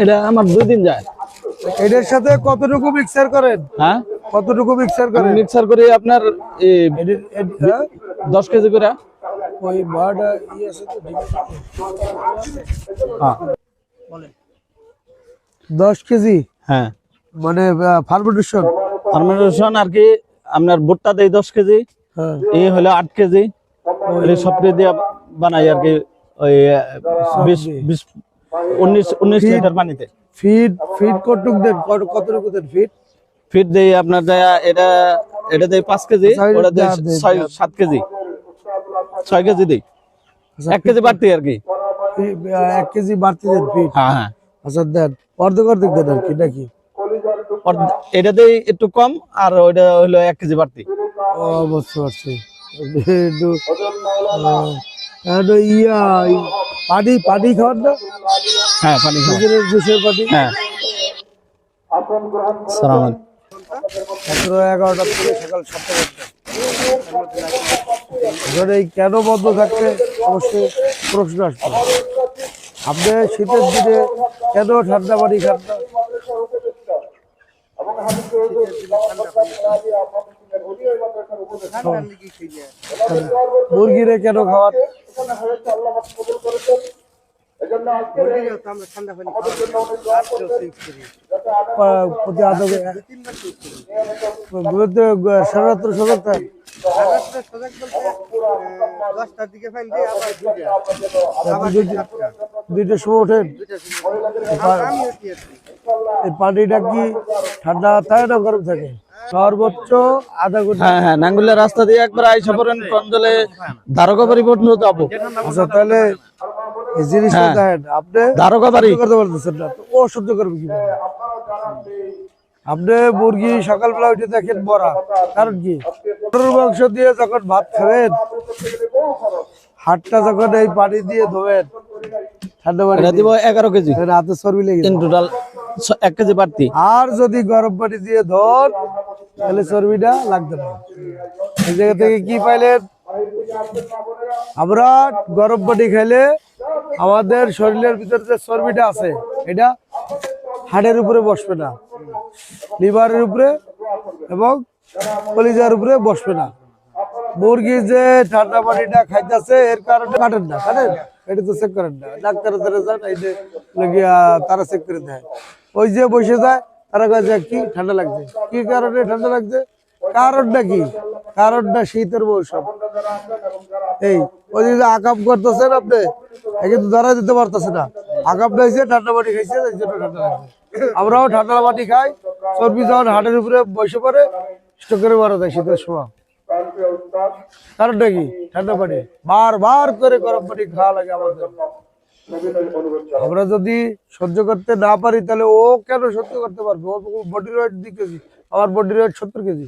এটা আমার দুই দিন যায়। এটার সাথে কতটুকু মিক্সার করেন? হ্যাঁ? কতটুকু মিক্সার করেন? মিক্সার করে আপনার হ্যাঁ? দশ কেজি করে। ওই বারোটা ইয়ে আছে তো ডিম। হ্যাঁ। দশ কেজি? হ্যাঁ। মানে ফার্মেন্টেশন ফার্মেন্টেশন আর কি আপনার ভুট্টা দেই দশ কেজি হ্যাঁ। এই হলো আট কেজি। এই সব দিয়ে বানাই আর কি ওই আহ, বিশ। বিশ উনিশ উনিশ লিটার পানিতে। ফিড ফিড কতটুকু দেন কত- কতটুকু দেন ফিড ফিট দেই আপনার এটা এটা দেয় পাঁচ কেজি ওটা দেয় ছয় সাত কেজি। ছয় কেজি দেই এক কেজি বাড়তি আর কি। এক কেজি বাড়তি দেন ফিড হ্যাঁ হ্যাঁ। আচ্ছা দেন। অর্ধেক অর্ধেক দেন আর কি নাকি? এটা দেই একটু কম আর ওইটা হলো এক কেজি বাড়তি। ও বুঝতে পারছি। ইয়া পানি পানি খাওয়ান না হ্যাঁ পানি খাও। নিজের জুসের পানি হ্যাঁ। সালাম। মাত্র এগারোটা থেকে সকাল সাতটা পর্যন্ত। এই কেন বন্ধ থাকবে অবশ্যই প্রশ্ন আসবে। আপনি শীতের দিনে কেন ঠান্ডা পানি খান না? মুরগিরে কেন সজাগ দুইটা- দুইটার সময় ওঠেন। এই পানিটা কি ঠান্ডা থাকে না গরম থাকে? সর্বোচ্চ আধা ঘণ্টা। হ্যাঁ হ্যাঁ নাঙ্গুলের রাস্তা দিয়ে একবার আইসা পড়েন কঞ্জলে ধারকা বাড়ি পর্যন্ত যাব। আচ্ছা তাহলে জিনিসটা হ্যাঁ। দেখেন আপনি করতে পারতেছেন না ও সহ্য করবে কি আপনি মুরগি সকালবেলা উঠে দেখেন বড়া কারণ কি? গরুর মাংস দিয়ে যখন ভাত খাবেন হাটটা যখন এই পানি দিয়ে ধোবেন ঠান্ডা পানি দিব এগারো কেজি। হাতে চর্বি লেগে টোটাল এক কেজি বাড়তি। আর যদি গরম পানি দিয়ে ধর তাহলে চর্বিটা লাগবে না এই জায়গা থেকে কি পাইলেন আমরা গরম পানি খাইলে আমাদের শরীরের ভিতরে যে চর্বিটা আছে, এটা হাড়ের উপরে বসবে না, লিভারের উপরে এবং কলিজার উপরে বসবে না। মুরগি যে ঠান্ডা পানিটা খাইতেছে, এর কারণে কাটেন না, কাটেন? এটা তো চেক করেন না। যে তারা চেক করে দেয়। ওই যে বসে যায় তারা কি ঠান্ডা লাগছে। কি কারণে ঠান্ডা লাগছে? কারণটা কি? কারণটা শীতের মৌসুম। এই, ওই যে আকাম করতেছেন আপনি কিন্তু ধরা দিতে পারতেছে না। আকামটা হয়েছে ঠান্ডা পানি খাইছে ঠান্ডা আমরাও ঠান্ডা পানি খাই, চর্বি যখন হাটের উপরে বসে স্টোক করে মারা যায় শীতের সময়। কারণটা কি? ঠান্ডা পানি বারবার করে গরম পানি খাওয়া লাগে আমাদের। আমরা যদি সহ্য করতে না পারি, তাহলে ও কেন সহ্য করতে পারবে? ও বডি ওয়েট দুই কেজি, আমার বডি ওয়েট সত্তর কেজি।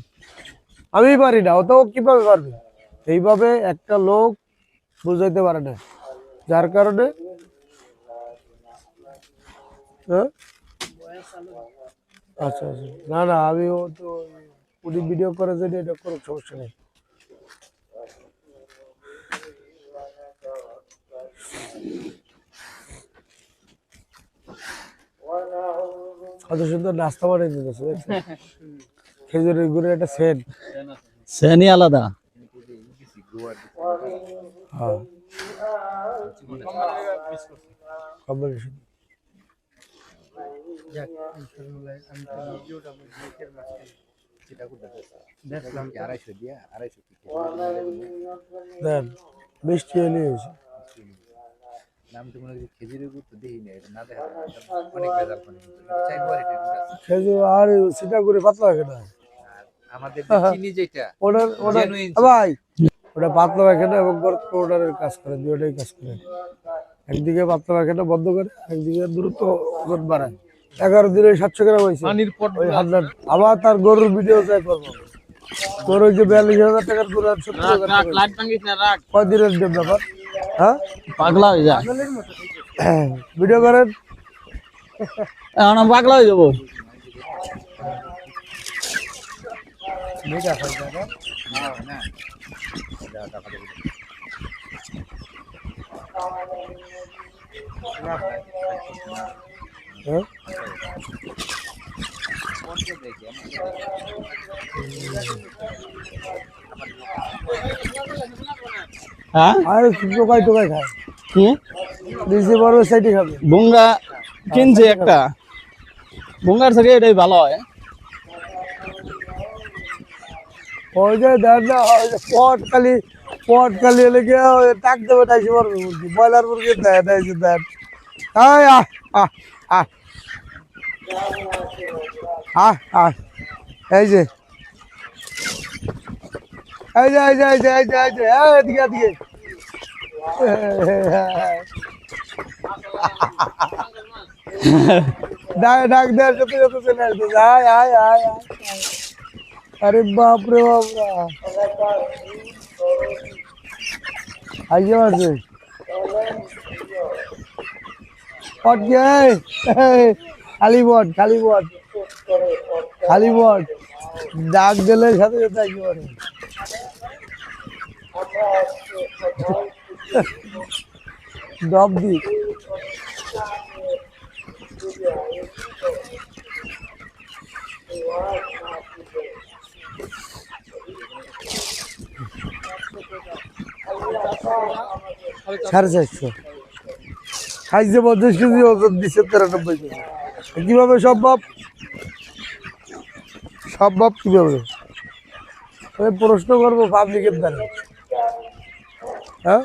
আমি পারি না ও তো ও কীভাবে পারবে? এইভাবে একটা লোক বুঝাইতে পারে না। যার কারণে হ্যাঁ? আচ্ছা আচ্ছা। না না আমি ও তো উনি ভিডিও করে যদি এটা কোনো সমস্যা নেই। কত সুন্দর নাস্তা বানিয়ে দিতেছে? খেজুরের গুড়ের একটা সেন্ট শ্রেণি আলাদা। হ্যাঁ যাক, ইনশাআল্লাহ আমি তো আমার মুখের মাঝখানে দেখলাম দেন মিষ্টি এনে হয়েছে খেজুর আর সেটা করে পাতলা হয় না আমাদের চিনি যেটা ভাই ওটা পাতলা এবং গরম পাউডারের কাজ করে দুটোই কাজ করে। একদিকে পাতলা পায়খানা বন্ধ করে একদিকে দ্রুত ওজন বাড়ায়। এগারো দিনে সাতশো গ্রাম হয়েছে। ওই আবার তার গরুর ভিডিও চাই করব। তোর ওই যে বিয়াল্লিশ হাজার টাকার গরু সত্তর হাজার টাকা কয় ব্যাপার? হ্যাঁ? পাগলা হয়ে যায় ভিডিও করেন। এখন আমি পাগলা হয়ে যাব। হ্যাঁ? কোনটা দেখি আমি হ্যাঁ? আর টোকাই টোকাই খায়। কি? নিচে বড় সাইডে খাবে। বুঙ্গা কিনছে একটা। বুঙ্গার থেকে এটাই ভালো হয়। ওই যে দেখ না পট খালি পট খালি এলে গিয়ে টাক দেবে টাইসে পারবে মুরগি। ব্রয়লার মুরগি দেয় যে দেন আয় আহ আহ আহ আহ এই যে এই যে এই যে এই যে এই যে এই যে ডাক দেওয়ার সাথে যত আয় আয় আয় আরে বাপ রে বাপ আইয়ে মারছে পট খালি বট খালি বট। খালি বট। ডাক দিলে সাথে সাথে আইয়ে ডব দি সাড়ে চারশো। খাইছে পঞ্চাশ কেজি ওজন দিচ্ছে তিরানব্বই কেজি। কীভাবে সম্ভব? সম্ভব কীভাবে? প্রশ্ন করব পাবলিকের দ্বারা। হ্যাঁ